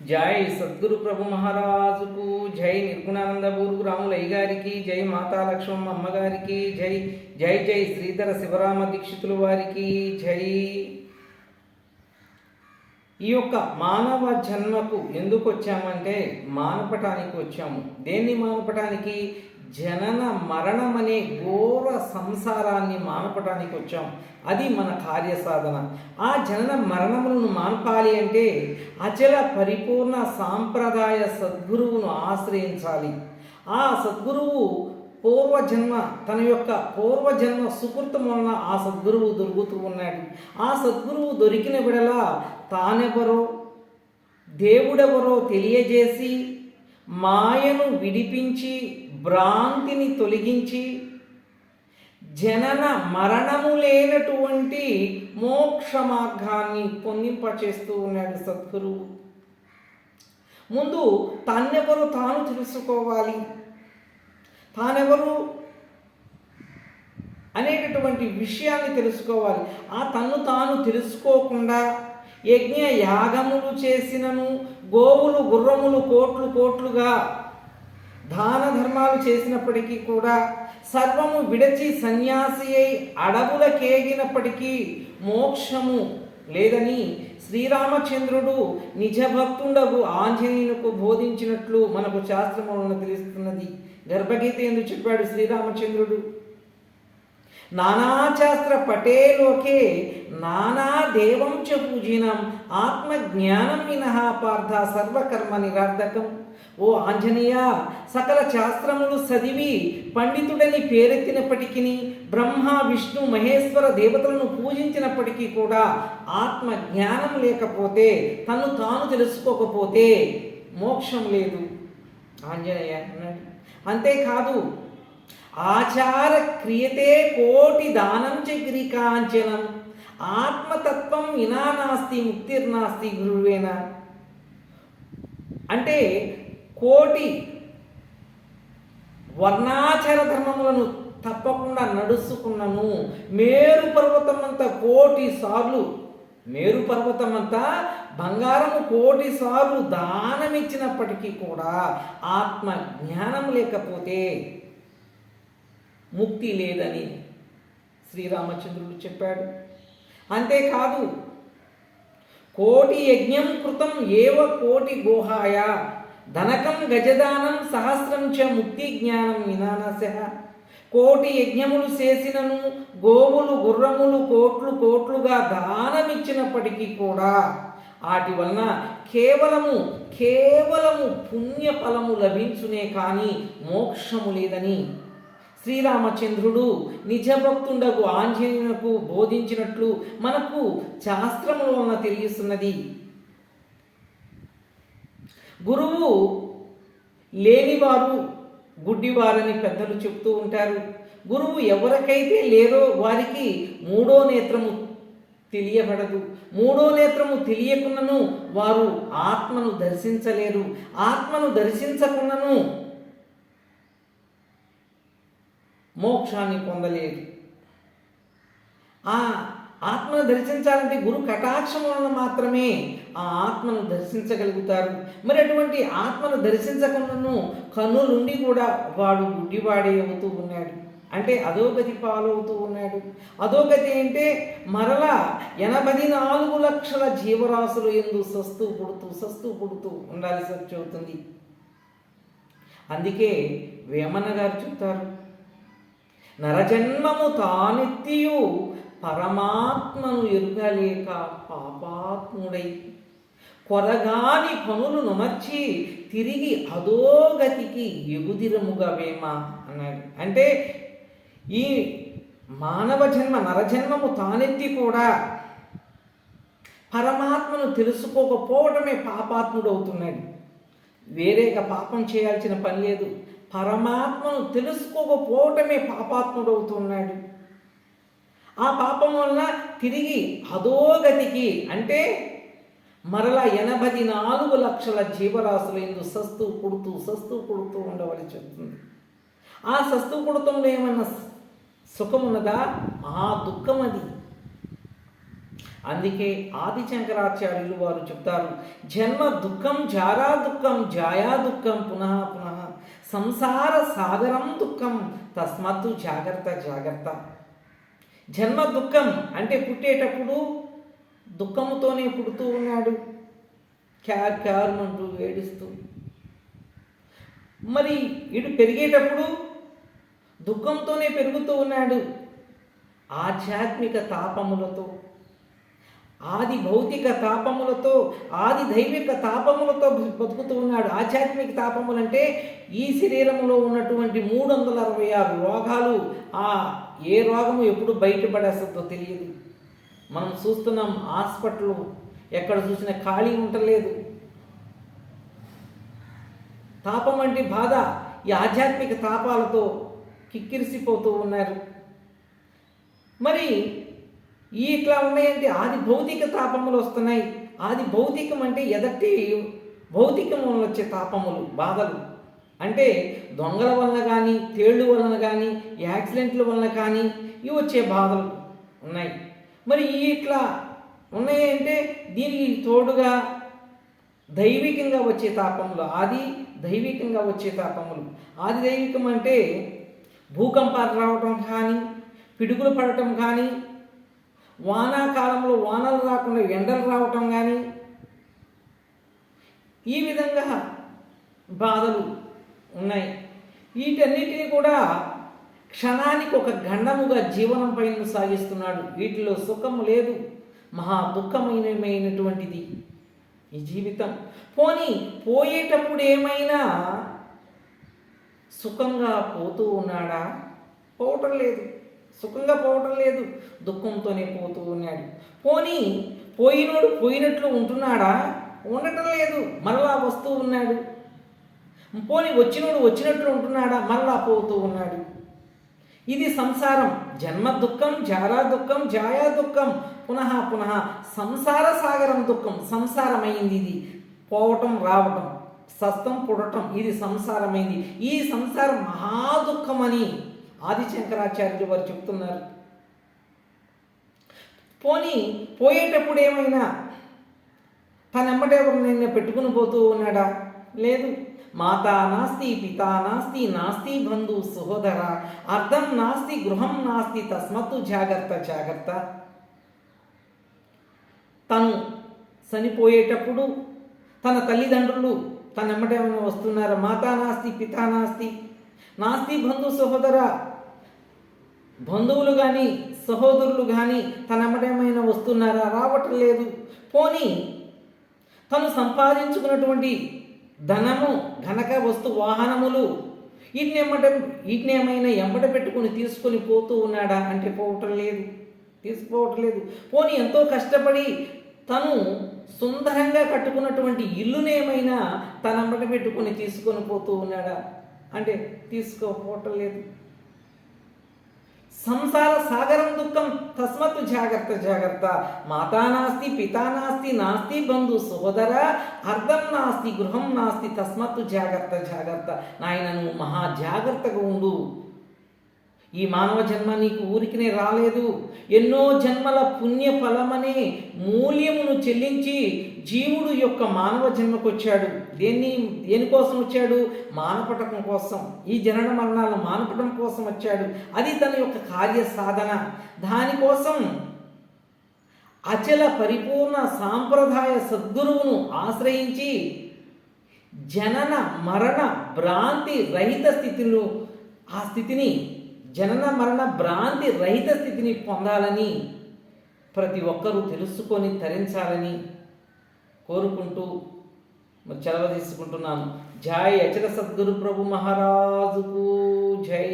జై సద్గురు ప్రభు మహారాజుకు జై నిర్గుణానంద బూరుగు రాములయ్య గారికి జై మాతా లక్ష్మమ్మ అమ్మగారికి జై జై జై శ్రీధర శివరామ దీక్షితుల వారికి జై. ఈ యొక్క మానవ జన్మకు ఎందుకు వచ్చామంటే మానపటానికి వచ్చాము. దేన్ని మానపటానికి? జనన మరణం అనే ఘోర సంసారాన్ని మానపటానికి వచ్చాం. అది మన కార్య సాధన. ఆ జనన మరణములను మానపాలి అంటే అచల పరిపూర్ణ సాంప్రదాయ సద్గురువును ఆశ్రయించాలి. ఆ సద్గురువు పూర్వజన్మ తన యొక్క పూర్వజన్మ సుకృతం వలన ఆ సద్గురువు దొరుకుతూ ఉన్నాడు. ఆ సద్గురువు దొరికిన విడలా తానెవరో దేవుడెవరో తెలియజేసి మాయను విడిపించి భ్రాంతిని తొలగించి జనన మరణము లేనటువంటి మోక్ష మార్గాన్ని పొందింపచేస్తూ ఉన్నాడు సద్గురువు. ముందు తన్నెవరు తాను తెలుసుకోవాలి. తానెవరు అనేటటువంటి విషయాన్ని తెలుసుకోవాలి. ఆ తన్ను తాను తెలుసుకోకుండా యజ్ఞ యాగములు చేసినను గోవులు గుర్రములు కోట్లు కోట్లుగా దాన ధర్మాలు చేసినప్పటికీ కూడా సర్వము విడచి సన్యాసి అయి అడవులకేగినప్పటికీ మోక్షము లేదని శ్రీరామచంద్రుడు నిజభక్తుండగు ఆంజనేయులకు బోధించినట్లు మనకు శాస్త్రములను తెలుస్తున్నది. గర్భగీత ఎందుకు చెప్పాడు శ్రీరామచంద్రుడు. నానాశాస్త్ర పటేలోకే నానా దేవం చ పూజినం ఆత్మజ్ఞానం మినహ పార్థ సర్వకర్మ నిరార్థకం. ఓ ఆంజనేయ సకల శాస్త్రములు చదివి పండితుడని పేరెత్తినప్పటికీ బ్రహ్మ విష్ణు మహేశ్వర దేవతలను పూజించినప్పటికీ కూడా ఆత్మ జ్ఞానం లేకపోతే తను తాను తెలుసుకోకపోతే మోక్షం లేదు. ఆంజనేయ అన్నాడు. అంతేకాదు ఆచార క్రియతే కోటి దానం చగిరి కాంచనం ఆత్మతత్వం వినా నాస్తి ముక్తిర్నాస్తి గురువేన. అంటే కోటి వర్ణాచార ధర్మములను తప్పకుండా నడుచుకున్నను. మేరు పర్వతం అంతా కోటి సార్లు మేరు పర్వతం అంతా బంగారము కోటి సార్లు దానమిచ్చినప్పటికీ కూడా ఆత్మ జ్ఞానం లేకపోతే ముక్తి లేదని శ్రీరామచంద్రుడు చెప్పాడు. అంతేకాదు కోటి యజ్ఞం కృతం ఏవ కోటి గోహాయ ధనకం గజదానం సహస్రం చ ముక్తి జ్ఞానం వినానశ కోటి యజ్ఞములు చేసినను గోవులు గుర్రములు కోట్లు కోట్లుగా దానమిచ్చినప్పటికీ కూడా వాటి వలన కేవలము కేవలము పుణ్యఫలము లభించునే కానీ మోక్షము లేదని శ్రీరామచంద్రుడు నిజభక్తుండకు ఆంజనేయునకు బోధించినట్లు మనకు శాస్త్రములోన తెలియస్తున్నది. గురువు లేనివారు గుడ్డివారని పెద్దలు చెప్తూ ఉంటారు. గురువు ఎవరికైతే లేరో వారికి మూడో నేత్రము తెలియబడదు. మూడో నేత్రము తెలియకున్నను వారు ఆత్మను దర్శించలేరు. ఆత్మను దర్శించకున్నను మోక్షాన్ని పొందలేదు. ఆ ఆత్మను దర్శించాలంటే గురు కటాక్షం వలన మాత్రమే ఆ ఆత్మను దర్శించగలుగుతారు. మరి అటువంటి ఆత్మను దర్శించకుండాను కన్నులుండి కూడా వాడు గుడ్డివాడే అవుతూ ఉన్నాడు. అంటే అధోగతి పాలవుతూ ఉన్నాడు. అధోగతి అంటే మరలా ఎనభై నాలుగు లక్షల జీవరాశులు ఎందు సస్తూ పుడుతూ సస్తూ పుడుతూ ఉండాల్సి వచ్చి అవుతుంది. అందుకే వేమన్న గారు చెప్తారు నరజన్మము తానెత్తియు పరమాత్మను ఎరుగలేక పాపాత్ముడై. కొరగాని పనులు నుమర్చి తిరిగి అధోగతికి ఎగుదిరముగా వేమ అన్నాడు. అంటే ఈ మానవ జన్మ నరజన్మము తానెత్తి కూడా పరమాత్మను తెలుసుకోకపోవడమే పాపాత్ముడు అవుతున్నాడు వేరేగా పాపం చేయాల్సిన పని లేదు. పరమాత్మను తెలుసుకోకపోవటమే పాపాత్ముడు అవుతున్నాడు ఆ పాపం వలన తిరిగి అధోగతికి అంటే మరలా ఎనభై నాలుగు లక్షల జీవరాశులు ఎందు సస్తు పుడుతూ సస్తు పుడుతూ ఉండవని చెప్తుంది. ఆ సస్తు పుడుతంలో ఏమన్నా సుఖమున్నదా ఆ దుఃఖం అది అందుకే ఆది శంకరాచార్యులు వారు చెప్తారు జన్మ దుఃఖం జారా దుఃఖం జాయా దుఃఖం పునః పునః సంసార సాగరం దుఃఖం తస్మత్తు జాగ్రత్త జాగ్రత్త. జన్మ దుఃఖం అంటే పుట్టేటప్పుడు దుఃఖముతోనే పుడుతూ ఉన్నాడు. క్యార్ క్యారుమంటూ ఏడుస్తూ. మరి ఇటు పెరిగేటప్పుడు దుఃఖంతోనే పెరుగుతూ ఉన్నాడు. ఆధ్యాత్మిక తాపములతో. ఆది భౌతిక తాపములతో ఆది దైవిక తాపములతో బతుకుతూ ఉన్నాడు. ఆధ్యాత్మిక తాపములంటే ఈ శరీరంలో ఉన్నటువంటి మూడు వందల అరవై ఆరు రోగాలు. ఆ ఏ రోగము ఎప్పుడు బయటపడేస్తుందో తెలియదు. మనం చూస్తున్నాం హాస్పిటల్ ఎక్కడ చూసినా ఖాళీ ఉండలేదు. తాపం అంటే బాధ ఈ ఆధ్యాత్మిక తాపాలతో కిక్కిరిసిపోతూ ఉన్నారు. మరి ఈ ఇట్లా ఉన్నాయంటే ఆది భౌతిక తాపములు వస్తున్నాయి. ఆది భౌతికం అంటే ఎదటి భౌతికం వల్ల వచ్చే తాపములు బాధలు. అంటే దొంగల వలన కానీ తేళ్ళు వలన కానీ యాక్సిడెంట్ల వలన కానీ ఇవి వచ్చే బాధలు ఉన్నాయి. మరి ఈ ఇట్లా ఉన్నాయంటే దీనికి తోడుగా దైవికంగా వచ్చే తాపములు ఆది దైవికంగా వచ్చే తాపములు. ఆది దైవికం అంటే భూకంపాలు రావటం కానీ పిడుగులు పడటం కానీ వానాకాలంలో వానలు రాకుండా ఎండలు రావటం కానీ ఈ విధంగా బాధలు ఉన్నాయి. వీటన్నిటిని కూడా క్షణానికి ఒక గండముగా జీవనం పైన సాగిస్తున్నాడు. వీటిలో సుఖం లేదు మహా దుఃఖమైనటువంటిది ఈ జీవితం. పోనీ పోయేటప్పుడు ఏమైనా సుఖంగా పోతూ ఉన్నాడా? పోవటం లేదు. సుఖంగా పోవటం లేదు. దుఃఖంతోనే పోతూ ఉన్నాడు. పోనీ పోయినోడు పోయినట్లు ఉంటున్నాడా? ఉండటం లేదు. మరలా వస్తూ ఉన్నాడు. పోనీ వచ్చినోడు వచ్చినట్లు ఉంటున్నాడా? మరలా పోతూ ఉన్నాడు. ఇది సంసారం. జన్మ దుఃఖం జారా దుఃఖం జాయా దుఃఖం. పునః పునః సంసార సాగరం దుఃఖం. సంసారమైంది ఇది. పోవటం రావటం సస్తం పుడటం. ఇది సంసారమైంది. ఈ సంసారం మహా దుఃఖమని ఆది శంకరాచార్యులు వారు చెప్తున్నారు. పోనీ పోయేటప్పుడు ఏమైనా తన ఎమ్మటెవరు నిన్న పెట్టుకుని పోతూ ఉన్నాడా? లేదు. మాతా నాస్తి పితా నాస్తి నాస్తి బంధు సహోదర. అర్థం నాస్తి గృహం నాస్తి తస్మత్తు జాగ్రత్త జాగ్రత్త. తను చనిపోయేటప్పుడు తన తల్లిదండ్రులు తన ఎమ్మటేమైనా వస్తున్నారా? మాతా నాస్తి పితా నాస్తి నాస్తి బంధు సహోదర. బంధువులు కానీ సహోదరులు కానీ తన ఎమ్మటేమైనా వస్తున్నారా? రావటం లేదు. పోనీ తను సంపాదించుకున్నటువంటి ధనము ఘనక వస్తు వాహనములు వీటిని ఎమ్మట వీటిని ఏమైనా ఎంబట పెట్టుకుని తీసుకొని పోతూ ఉన్నాడా అంటే పోవటం లేదు. తీసుకోవటం లేదు. పోనీ ఎంతో కష్టపడి తను సుందరంగా కట్టుకున్నటువంటి ఇల్లునేమైనా తన ఎంబట పెట్టుకుని తీసుకొని పోతూ ఉన్నాడా? అంటే తీసుకోపోవటం లేదు. సంసార సాగరం దుఃఖం తస్మత్ జాగ్రత్త జాగ్రత్త మాతా నాస్తి పితా నాస్తి నాస్తి బంధు సోదర అర్థం నాస్తి గృహం నాస్తి తస్మత్ జాగ్రత్త జాగ్రత్త నాయన నువ్వు మహా జాగ్రత్తగా ఉండు ఈ మానవ జన్మ నీకు ఊరికినే రాలేదు. ఎన్నో జన్మల పుణ్య ఫలమనే మూల్యమును చెల్లించి జీవుడు యొక్క మానవ జన్మకు వచ్చాడు దేన్ని దేనికోసం వచ్చాడు? మానపటకం కోసం. ఈ జనన మరణాలు మానపటం కోసం వచ్చాడు. అది తన యొక్క కార్య సాధన. దానికోసం అచల పరిపూర్ణ సాంప్రదాయ సద్గురువును ఆశ్రయించి జనన మరణ భ్రాంతి రహిత స్థితిలో ఆ స్థితిని జనన మరణ భ్రాంతి రహిత స్థితిని పొందాలని ప్రతి ఒక్కరూ తెలుసుకొని తరించాలని కోరుకుంటూ మరి తీసుకుంటున్నాను. జై అచర సద్గురు ప్రభు మహారాజుకు జై.